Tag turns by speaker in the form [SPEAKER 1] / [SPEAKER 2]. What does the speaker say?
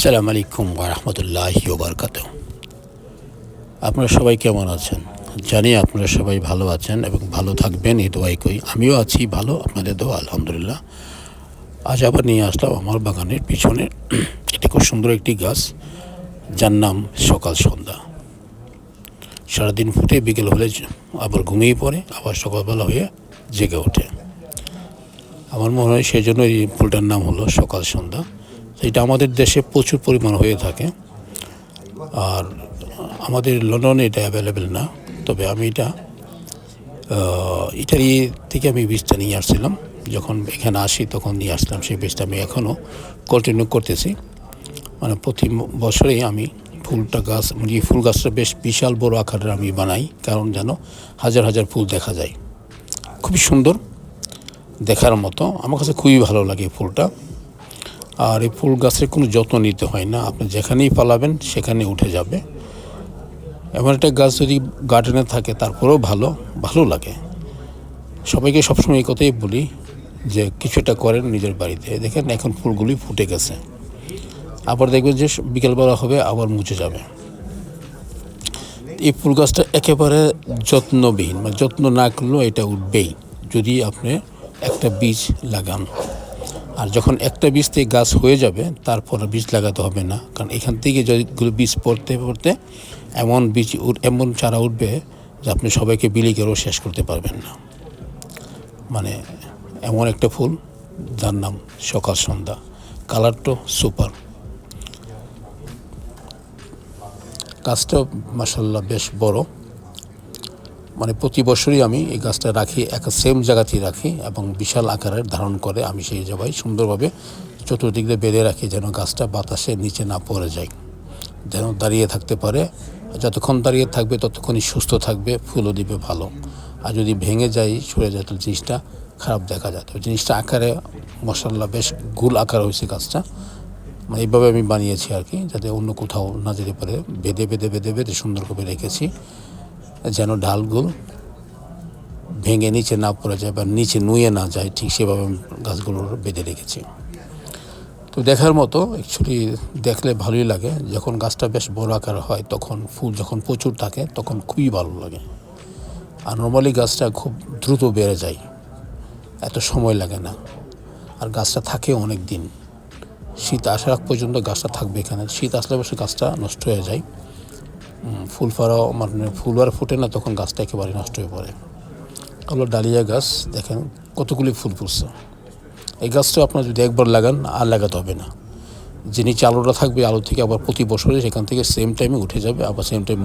[SPEAKER 1] সালাম আলাইকুম রহমতুল্লাহ বারকাত আপনারা সবাই কেমন আছেন? জানি আপনারা সবাই ভালো আছেন এবং ভালো থাকবেন, এই দোয়াই কই আমিও আছি ভালো, আপনাদের দোয়া, আলহামদুলিল্লাহ। আজ আবার নিয়ে আসলাম আমার বাগানের পিছনে। এটি খুব সুন্দর একটি গাছ, যার নাম সকাল সন্ধ্যা। সারাদিন ফুটে বিকেল হলে আবার ঘুমিয়ে পড়ে, আবার সকালবেলা হয়ে জেগে ওঠে। আমার মনে হয় সেই জন্য এই ফুলটার নাম হলো সকাল সন্ধ্যা। এটা আমাদের দেশে প্রচুর পরিমাণ হয়ে থাকে। আর আমাদের লন্ডনে এটা অ্যাভেলেবেল না। তবে আমি এটা ইটালি থেকে আমি বীজটা নিয়ে আসছিলাম। যখন এখানে আসি তখন নিয়ে আসলাম। সেই বীজটা আমি এখনও কন্টিনিউ করতেছি। মানে প্রতি বছরেই আমি ফুলটা গাছ মানে ফুল গাছটা বেশ বিশাল বড় আকারের আমি বানাই। কারণ যেন হাজার হাজার ফুল দেখা যায়। খুবই সুন্দর দেখার মতো। আমার কাছে খুবই ভালো লাগে ফুলটা। আর এই ফুল গাছের কোনো যত্ন নিতে হয় না। আপনি যেখানেই পালাবেন, সেখানে উঠে যাবে। এমন একটা গাছ যদি গার্ডেনে থাকে, তারপরেও ভালো ভালো লাগে। সবাইকে সবসময় এই কথাই বলি যে, কিছুটা করেন নিজের বাড়িতে। দেখেন, এখন ফুলগুলি ফুটে গেছে। আবার দেখবেন যে, বিকেলবেলা হবে, আবার মুছে যাবে। এই ফুল গাছটা একেবারে যত্নবিহীন মানে যত্ন না করলেও এটা উঠবেই, যদি আপনি একটা বীজ লাগান। আর যখন একটা বীজ থেকে গাছ হয়ে যাবে, তারপর বীজ লাগাতে হবে না। কারণ এখান থেকে যদিগুলো বীজ পড়তে পড়তে এমন বীজ এমন চারা উঠবে যে আপনি সবাইকে বিলি করেও শেষ করতে পারবেন না। মানে এমন একটা ফুল যার নাম সকাল সন্ধ্যা। কালারটা সুপার। গাছটা মাসাল্লাহ বেশ বড়। মানে প্রতি বছরই আমি এই গাছটা রাখি, এক সেম জায়গাতেই রাখি এবং বিশাল আকারের ধারণ করে আমি সেই জায়গায় সুন্দরভাবে চতুর্দিক দিয়ে বেঁধে রাখি যেন গাছটা বাতাসের নিচে না পড়ে যায়। যেন দাঁড়িয়ে থাকতে পারে। যতক্ষণ দাঁড়িয়ে থাকবে, ততক্ষণই সুস্থ থাকবে, ফুলও দিবে ভালো। আর যদি ভেঙে যায় সরে যায়, তাহলে জিনিসটা খারাপ দেখা যায়। তো জিনিসটা আকারে মশাল্লা বেশ গুল আকার হয়েছে গাছটা। মানে এইভাবে আমি বানিয়েছি আর কি, যাতে অন্য কোথাও না যেতে পারে। বেঁধে বেঁধে বেঁধে বেঁধে সুন্দর করে রেখেছি। যেন ডালগুলো ভেঙে নিচে না পড়ে যায় বা নিচে নুয়ে না যায়, ঠিক সেভাবে আমি গাছগুলোর বেঁধে রেখেছি। তো দেখার মতো অ্যাকচুয়ালি দেখলে ভালোই লাগে। যখন গাছটা বেশ বড় আকার হয়, তখন ফুল যখন প্রচুর থাকে, তখন খুবই ভালো লাগে। আর নর্মালি গাছটা খুব দ্রুত বেড়ে যায়। এত সময় লাগে না। আর গাছটা থাকে অনেক দিন শীত আসার পর্যন্ত গাছটা থাকবে এখানে। শীত আসলে অবশ্যই গাছটা নষ্ট হয়ে যায়। ফুল ফারা মানে ফুল আর ফুটে না, তখন গাছটা একেবারে নষ্ট হয়ে পড়ে। হলো ডালিয়া গাছ, দেখেন কতগুলি ফুল ফুটছে। এই গাছটা আপনার যদি একবার লাগান, আর লাগাতে হবে না। যিনি নিচে আলোটা থাকবে আলু থেকে আবার প্রতি বছরে সেখান থেকে সেম টাইমে উঠে যাবে, আবার সেম টাইম